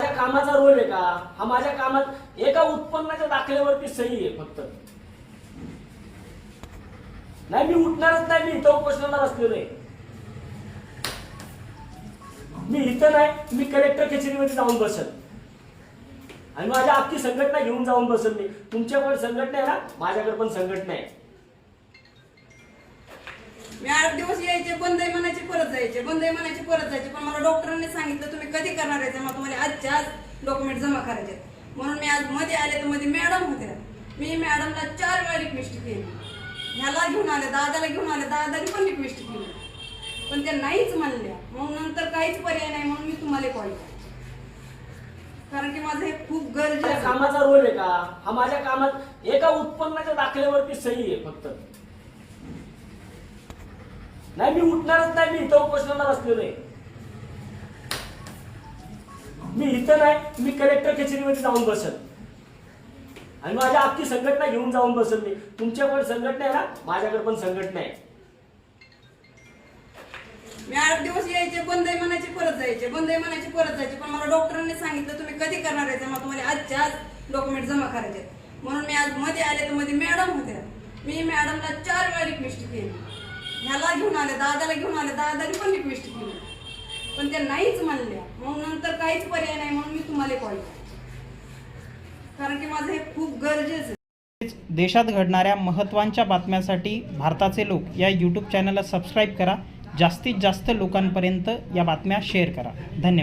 माझ्या कामाचा रोल आहे का? हा माझ्या कामात एका उत्पन्नाच्या दाखल्यावरती सही आहे फक्त. नाही मी उठणारच नाही मी इथं उपोषणाला बसलेलो आहे. मी इथं नाही मी कलेक्टर कचेरीमध्ये जाऊन बसल. आणि माझ्या अख्खी संघटना घेऊन जाऊन बसल मी. तुमच्याकडे संघटना आहे ना? माझ्याकडे पण संघटना आहे. मी आठ दिवस यायचे बंद आहे म्हणायचे परत जायचे. बंद आहे परत जायची. पण मला डॉक्टरांनी सांगितलं तुम्ही कधी करणार आहे जमा? तुम्हाला आजच्या आज डॉक्युमेंट जमा करायचे म्हणून मी आज मध्ये आले तर मध्ये मॅडम होत्या. मी मॅडमला चार वेळा रिक्वेस्ट केली. ह्याला घेऊन आले दादाला घेऊन आले दादाने पण रिक्वेस्ट केली. पण त्या नाहीच म्हणल्या. मग नंतर काहीच पर्याय नाही म्हणून मी तुम्हाला कॉल केला. कारण की माझं हे खूप गरजेचं कामाचा रोल आहे का? हा माझ्या कामात एका उत्पन्नाच्या दाखल्यावरती सही आहे फक्त. नाही मी उठणारच नाही मी इथं उपोषणाला बसलेलो आहे. मी इथं नाही मी कलेक्टर कचेरीमध्ये जाऊन बसल. आणि माझ्या अख्खी संघटना घेऊन जाऊन बसल मी. तुमच्याकडे संघटना आहे ना माझ्याकडे पण संघटना आहे. मी आठ दिवस यायचे बंद आहे म्हणायचे परत जायचे. बंद आहे म्हणायचे परत जायचे. पण मला डॉक्टरांनी सांगितलं तुम्ही कधी करणार आहे? जमा तुम्हाला आजच्या आज डॉक्युमेंट जमा करायचे आहेत. म्हणून मी आज मध्ये आले तर मध्ये मॅडम होत्या. मी मॅडमला चार वेळा रिक्वेस्ट केली. ह्याला घेऊन आले दादाला घेऊन आले दादाने पण रिक्वेस्ट केली. पण त्या नाहीच म्हणल्या. मग नंतर काहीच पर्याय नाही म्हणून मी तुम्हाला कॉल केला. कारण की माझं हे खूप गरजेचं आहे. देशात घडणाऱ्या महत्त्वांच्या बातम्यांसाठी भारताचे लोक या यूट्यूब चॅनलला सबस्क्राईब करा. जास्तीत जास्त लोकांपर्यंत या बातम्या शेअर करा. धन्यवाद.